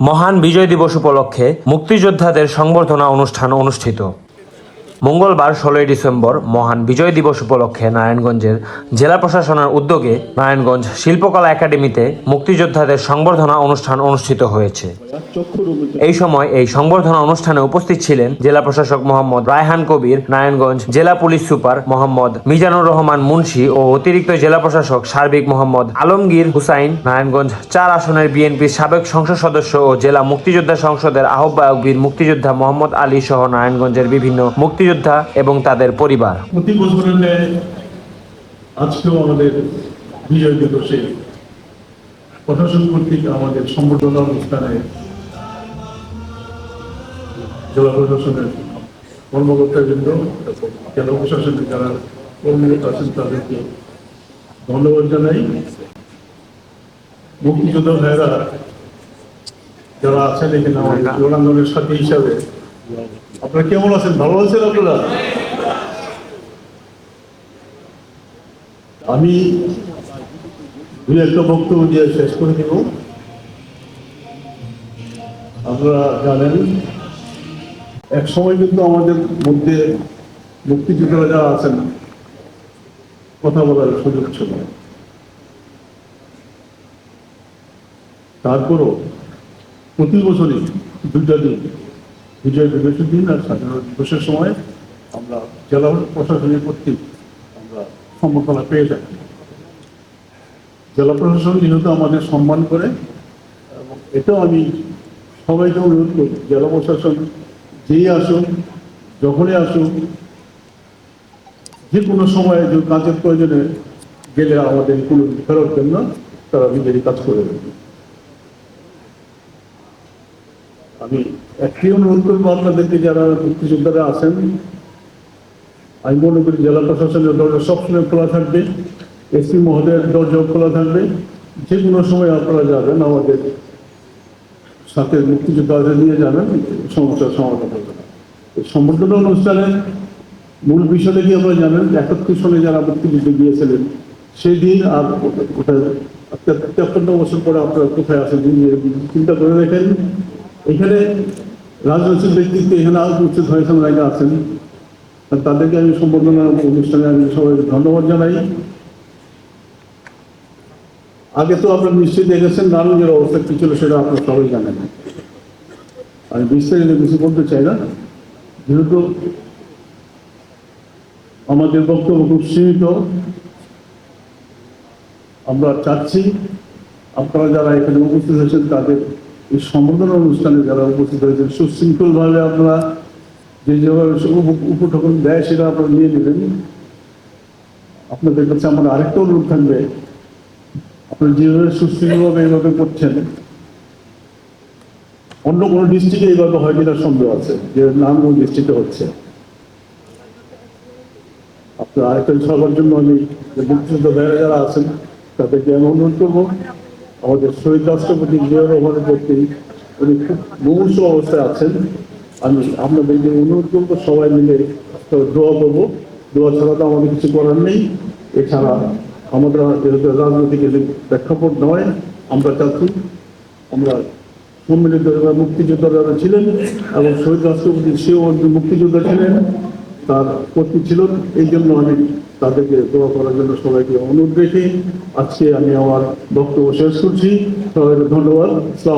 মহান বিজয় দিবস উপলক্ষে মুক্তিযোদ্ধাদের সংবর্ধনা অনুষ্ঠান অনুষ্ঠিত। মঙ্গলবার ষোলোই ডিসেম্বর মহান বিজয় দিবস উপলক্ষে নারায়ণগঞ্জের জেলা প্রশাসনের উদ্যোগে নারায়ণগঞ্জ শিল্পকলা একাডেমিতে মুক্তিযোদ্ধাদের সংবর্ধনা অনুষ্ঠান অনুষ্ঠিত হয়েছে। এই সময় এই সংবর্ধনা অনুষ্ঠানে উপস্থিত ছিলেন জেলা প্রশাসক মোহাম্মদ রায়হান কবির নারায়ণগঞ্জ জেলা পুলিশ সুপার মোহাম্মদ মিজানুর রহমান মুন্সি ও অতিরিক্ত জেলা প্রশাসক সার্বিক মোহাম্মদ আলমগীর হুসাইন নারায়ণগঞ্জ চার আসনের বিএনপির সাবেক সংসদ সদস্য ও জেলা মুক্তিযোদ্ধা সংসদের আহ্বায়ক বীর মুক্তিযোদ্ধা মোহাম্মদ আলী সহ নারায়ণগঞ্জের বিভিন্ন মুক্তিযোদ্ধা এবং তাদের পরিবার। প্রতি বছরের ন্যায় আজকেও আমাদের বিজয় দিবসে প্রশাসন কর্তৃক আমাদের সম্বর্ধনা অনুষ্ঠানে জেলা প্রশাসনের কর্মকর্তাবৃন্দ জেলা প্রশাসনের যারা কর্মরত আছেন তাদেরকে ধন্যবাদ জানাই। মুক্তিযোদ্ধা ভাইয়েরা যারা আছেন এখানে আমাদের রণাঙ্গনের সাথী হিসাবে, আপনারা কেমন আছেন? ভালো আছেন আপনারা? আমি দুই একটা বক্তব্য দিয়ে শেষ করে দেব। আপনারা জানেন এক সময় কিন্তু আমাদের মধ্যে মুক্তিযোদ্ধারা যারা আছেন, কথা বলার সুযোগ ছিল তারপরও প্রতি বছরই দুইটা দিন, বিজয় দিবসের দিন আর স্বাধীনতা দিবসের সময় আমরা জেলা প্রশাসনের কর্তৃক আমরা সম্বর্ধনা পেয়ে থাকি। জেলা প্রশাসন যেহেতু আমাদের সম্মান করে, এবং এটাও আমি সবাইকে অনুরোধ করি, জেলা প্রশাসন যেই আসুক, যখনই আসুক যে কোনো সময় যে কাজের প্রয়োজনে গেলে আমাদের কোনো ফেরত দেন না তারা নিজেরই কাজ করে দেবে আমি একটি অনুরোধ করব আপনাদেরকে যারা মুক্তিযোদ্ধারা আছেন, আমি মনে করি জেলা প্রশাসনের দরজা সবসময় খোলা থাকবে, এসপি মহোদয়ের দরজাও খোলা থাকবে। যে কোনো সময় আপনারা যাবেন আমাদের সাথে মুক্তিযোদ্ধাদের নিয়ে যাবেন সমস্যার সমাধান হবে সম্বর্ধনা অনুষ্ঠানের মূল বিষয়টা কি আপনারা জানেন? একাত্তর সালে যারা মুক্তিযুদ্ধে গিয়েছিলেন সেই দিন আর কোথায় তেপ্পান্ন বছর পরে আপনারা কোথায় আছেন চিন্তা করে দেখেন। এখানে রাজনৈতিক ব্যক্তিত্ব এখানে উপস্থিত হয়েছেন জায়গা আছেন। তাদেরকে আমি সম্বর্ধনা অনুষ্ঠানে আমি সবাই ধন্যবাদ জানাই। আগে তো আপনারা নিশ্চয়ই দেখেছেন নারায়ণের অবস্থা কি ছিল সেটা আপনারা সবাই জানেন। আমি বিস্তারিত কিছু বলতে চাই না। যেহেতু আমাদের বক্তব্য খুব সীমিত, আমরা চাচ্ছি আপনারা যারা এখানে উপস্থিত হয়েছেন তাদের এই সম্বোধনা অনুষ্ঠানে যারা উপস্থিত হয়েছেন, সুশৃঙ্খলভাবে আপনারা যে যেভাবে উপ- উপঢৌকন দেয় সেটা আপনারা নিয়ে নেবেন। আপনাদের কাছে আমার আরেকটা অনুরোধ থাকবে আপনারা যেভাবে সুশৃঙ্খলভাবে এইভাবে করছেন। অন্য কোনো ডিস্ট্রিক্টে এইভাবে হয় কিনা সন্দেহ আছে, যে নারায়ণগঞ্জ ডিস্ট্রিক্টে হচ্ছে। আপনার আরেকটা সবার জন্য আমি মুক্তিযুদ্ধ যারা আছেন, তাদেরকে আমি অনুরোধ করব, আমাদের শহীদ রাষ্ট্রপতি জিয়া রহমানের প্রতি উনি খুব মুমূর্ষ অবস্থায় আছেন। আমি আপনাদেরকে অনুরোধ করব সবাই মিলে দোয়া করব। দোয়া ছাড়া তো আমাদের কিছু করার নেই। এছাড়া এরকম রাজনৈতিক প্রেক্ষাপট নয়, আমরা চাচ্ছি আমরা সম্মিলিত যারা মুক্তিযোদ্ধা যারা ছিলেন এবং শহীদ রাষ্ট্রপতি সেও একজন মুক্তিযোদ্ধা ছিলেন, তার প্রতি ছিল, এই জন্য আমি তাদেরকে দোয়া করার জন্য সবাইকে অনুরোধ রেখে আজকে আমি আমার বক্তব্য শেষ করছি। সবাইকে ধন্যবাদ।